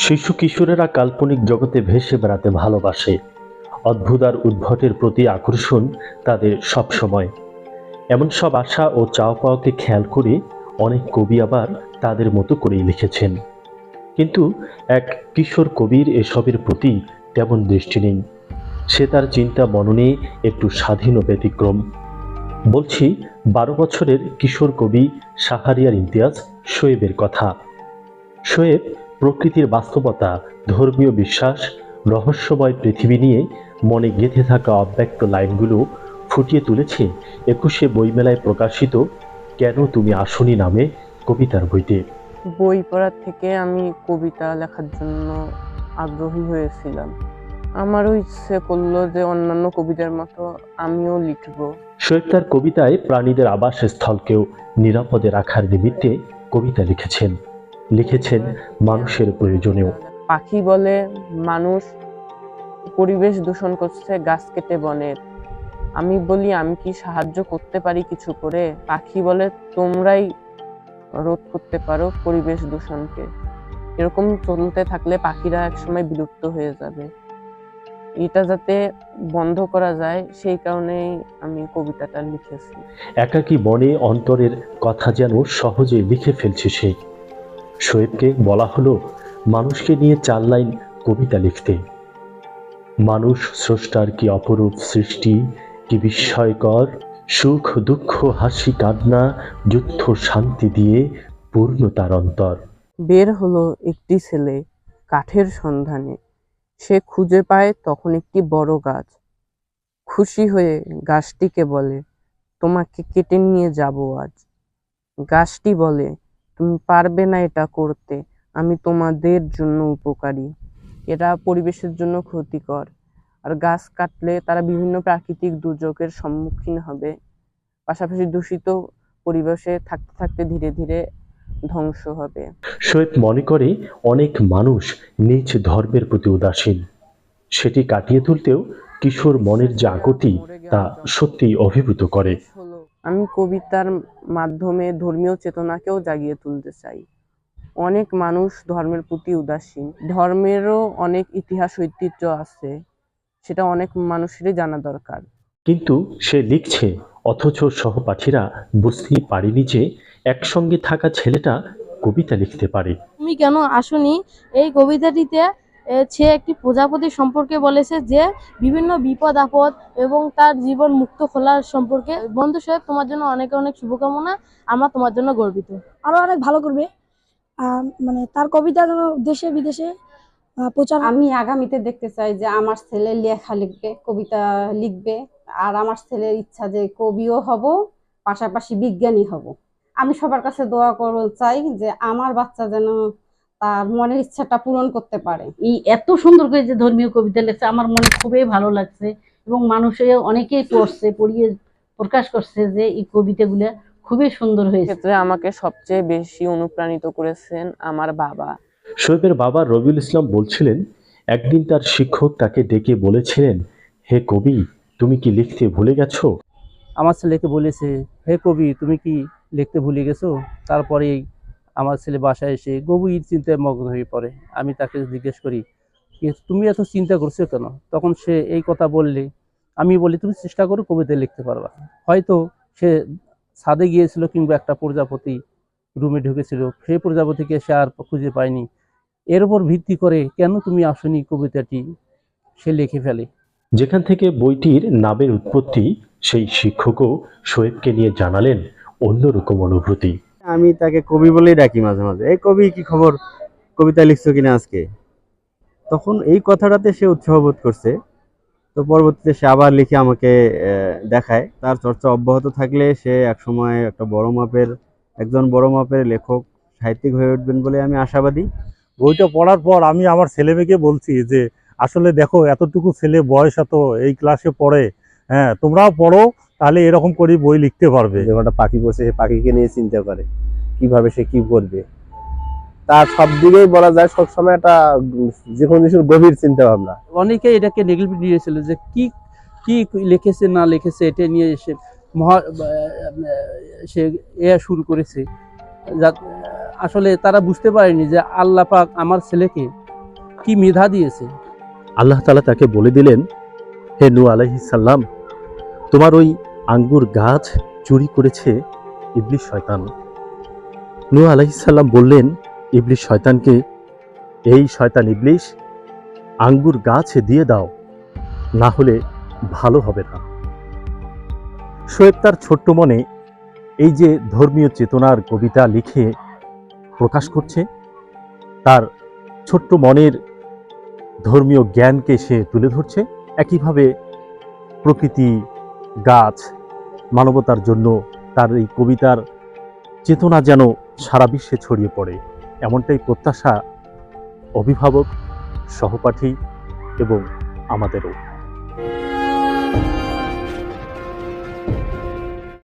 শিশু কিশোরেরা কাল্পনিক জগতে ভেসে বেড়াতে ভালোবাসে। অদ্ভুত আর উদ্ভটের প্রতি আকর্ষণ তাদের সবসময়। এমন সব আশা ও চাও পাওয়াকে খেয়াল করে অনেক কবি আবার তাদের মতো করেই লিখেছেন। কিন্তু এক কিশোর কবির এসবের প্রতি তেমন দৃষ্টি নেই। সে তার চিন্তা মননে একটু স্বাধীন ও ব্যতিক্রম। বলছি, বারো বছরের কিশোর কবি সাহারিয়ার ইমতিয়াজ শোয়েবের কথা। শোয়েব প্রকৃতির বাস্তবতা ধর্মীয় বিশ্বাস রহস্যময় পৃথিবী নিয়ে মনে গেঁথে থাকা অব্যক্ত লাইনগুলো ফুটিয়ে তুলেছে একুশে বইমেলায় প্রকাশিত কেন তুমি আসনি নামে কবিতার বইতে বই পড়ার থেকে আমি কবিতা লেখার জন্য আগ্রহী হয়েছিলাম। আমারও ইচ্ছে করল যে অন্যান্য কবিদের মতো আমিও লিখব। শোয়েব তার কবিতায় প্রাণীদের আবাসস্থলকেও নিরাপদে রাখার নিমিত্তে কবিতা লিখেছেন। লিখেছেন মানুষের প্রয়োজনেও। পাখি বলে মানুষ পরিবেশ দূষণ করছে গাছ কেটে বনের আমি বলি আমি কি সাহায্য করতে পারি কিছু করে? পাখি বলে তোমরাই রোধ করতে পারো পরিবেশ দূষণকে। এরকম চলতে থাকলে পাখিরা একসময় বিলুপ্ত হয়ে যাবে। এটা যাতে বন্ধ করা যায় সেই কারণেই আমি কবিতাটা লিখেছি। একাকী বনে অন্তরের কথা যেন সহজে লিখে ফেলছে সে। শোয়েবকে বলা হলো, মানুষকে নিয়ে চার লাইন কবিতা লিখতে। মানুষ, স্রষ্টার কি অপরূপ সৃষ্টি? কি বিস্ময়কর? সুখ, দুঃখ, হাসি, কান্না, যুদ্ধ, শান্তি দিয়ে পূর্ণ তার অন্তর। বের হলো একটি ছেলে কাঠের সন্ধানে। সে খুঁজে পায় তখন একটি বড় গাছ। খুশি হয়ে গাছটিকে বলে, তোমাকে কেটে নিয়ে যাব আজ। গাছটি বলে তুমি পারবে না এটা করতে। আমি তোমাদের জন্য উপকারী। এটা পরিবেশের জন্য ক্ষতিকর। আর গাছ কাটলে তারা বিভিন্ন প্রাকৃতিক দুর্যোগের সম্মুখীন হবে। পাশাপাশি দূষিত পরিবেশে থাকতে থাকতে ধীরে ধীরে ধ্বংস হবে। শোয়েব মনে করে অনেক মানুষ নিজ ধর্মের প্রতি উদাসীন। সেটি কাটিয়ে তুলতেও কিশোর মনের যে তা সত্যিই অভিভূত করে। আমি কবিতার মাধ্যমে ধর্মীয় চেতনাকেও জাগিয়ে তুলতে চাই। অনেক মানুষ ধর্মের প্রতি উদাসীন। ধর্মেরও অনেক ইতিহাস ঐতিহ্য আছে সেটা অনেক মানুষেরই জানা দরকার। কিন্তু সে লিখছে অথচ সহপাঠীরা বুঝতেই পারেনি যে একসঙ্গে থাকা ছেলেটা কবিতা লিখতে পারে। তুমি কেন আসনি? এই কবিতাটিতে সে একটি প্রজাপতি সম্পর্কে বলেছে যে বিভিন্ন বিপদ আপদ এবং তার জীবন মুক্ত খোলার সম্পর্কে বন্ধু সাহেব তোমার জন্য অনেক অনেক শুভকামনা আমরা তোমার জন্য গর্বিত। আরও অনেক ভালো করবে। আহ, মানে তার কবিতা যেন দেশে বিদেশে প্রচার আমি আগামীতে দেখতে চাই যে আমার ছেলে লেখা লিখবে কবিতা লিখবে আর আমার ছেলের ইচ্ছা যে কবিও হব পাশাপাশি বিজ্ঞানী হব। আমি সবার কাছে দোয়া করব চাই যে আমার বাচ্চা যেন তার মনের ইচ্ছাটা পূরণ করতে পারে। এই এত সুন্দর করে যে ধর্মীয় কবিতা লেখছে আমার মনে খুবই ভালো লাগছে এবং মানুষে অনেকেই পড়ছে পড়িয়ে প্রকাশ করছে যে এই কবিতাগুলো খুবই সুন্দর হয়েছে। ক্ষেত্রে আমাকে সবচেয়ে বেশি অনুপ্রাণিত করেছেন আমার বাবা। শোয়েবের বাবা রবিউল ইসলাম বলছিলেন একদিন তার শিক্ষক তাকে ডেকে বলেছিলেন হে কবি তুমি কি লিখতে ভুলে গেছো আমার ছেলেকে বলেছে হে কবি তুমি কি লিখতে ভুলে গেছো? তারপরেই আমার ছেলে বাসায় এসে গভীর চিন্তায় মগ্ন হয়ে পড়ে। আমি তাকে জিজ্ঞেস করি তুমি এত চিন্তা করছ কেন? তখন সে এই কথা বললে, আমি বলি, তুমি চেষ্টা করো কবিতা লিখতে পারবা। হয়তো সে ছাদে গিয়েছিল কিংবা একটা প্রজাপতি রুমে ঢুকেছিল। সেই প্রজাপতিকে সে আর খুঁজে পায়নি। এর উপর ভিত্তি করে কেন তুমি আসনি কবিতাটি সে লিখে ফেলে? যেখান থেকে বইটির নামের উৎপত্তি, সেই শিক্ষকও শোয়েবকে নিয়ে জানালেন অন্যরকম অনুভূতি। আমি তাকে কবি বলেই ডাকি মাঝে মাঝে। এই কবি কি খবর? কবিতা লিখছো কিনা আজকে? তখন এই কথাটাতে সে উৎসাহ বোধ করছে। তো পরবর্তীতে সে আবার লিখে আমাকে দেখায়। তার চর্চা অব্যাহত থাকলে সে একসময় একটা বড় মাপের, একজন বড় মাপের লেখক, সাহিত্যিক হয়ে উঠবেন বলে আমি আশাবাদী। বইটা পড়ার পর আমি আমার ছেলে মেয়েকে বলছি যে, আসলে দেখো, এতটুকু ছেলে বয়স এত, এই ক্লাসে পড়ে। হ্যাঁ তোমরাও পড়ো তাহলে এরকম করে বই লিখতে পারবে। যখন একটা পাখি বসে সে পাখিকে নিয়ে চিন্তা করে কীভাবে সে কি করবে? তার সব দিকেই বলা যায় সবসময় একটা যে কোনো কিছুর গভীর চিন্তা ভাবনা। অনেকে এটাকে নেগেটিভ নিয়েছিল যে কি কি লিখেছে না লিখেছে এটা নিয়ে এসে মহা সে এ শুরু করেছে। যা আসলে তারা বুঝতে পারেনি যে আল্লাহ পাক আমার ছেলেকে কি মেধা দিয়েছে। আল্লাহ তালা তাকে বলে দিলেন হে নু আলাইহিসাল্লাম তোমার ওই আঙ্গুর গাছ চুরি করেছে ইবলিশ শয়তান। নু আলাইহিসাল্লাম বললেন ইবলিশ শয়তানকে, এই শয়তান ইবলিশ আঙ্গুর গাছ দিয়ে দাও, না হলে ভালো হবে না। শোয়েব তার ছোট্ট মনে এই যে ধর্মীয় চেতনার কবিতা লিখে প্রকাশ করছে, তার ছোট্ট মনের ধর্মীয় জ্ঞানকে সে তুলে ধরছে। একইভাবে প্রকৃতি, গাছ মানবতার জন্য তার এই কবিতার চেতনা যেন সারা বিশ্বে ছড়িয়ে পড়ে। এমনটাই প্রত্যাশা অভিভাবক, সহপাঠী এবং আমাদেরও।